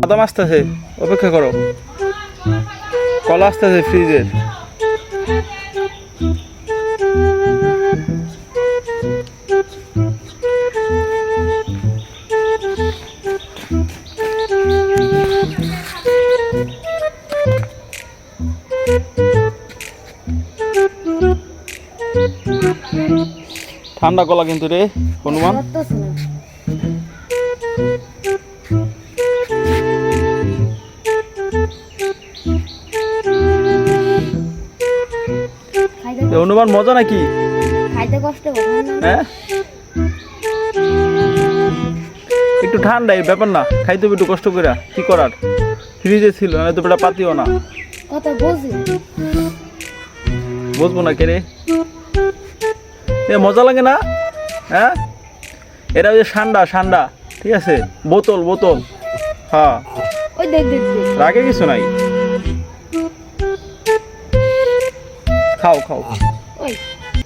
বাদাম আসতেছে অপেক্ষা করো। কলা আসতেছে ফ্রিজের ঠান্ডা কলা কিন্তু রে হনুমান। হনুমান মজা নাকি? খাইতে কষ্ট হ্যাঁ। একটু ঠান্ডা এই ব্যাপার না। খাইতে হবে একটু কষ্ট করে কি করার? ফ্রিজে ছিল না তো বেটা পাতিও না। কত বুঝি বুঝব না কে রে এ মজা লাগে না? হ্যাঁ? এটা ওই যে ঠান্ডা ঠান্ডা ঠিক আছে? বোতল বোতল। হ্যাঁ। রাগে কিছু নাই খাও খাও ওই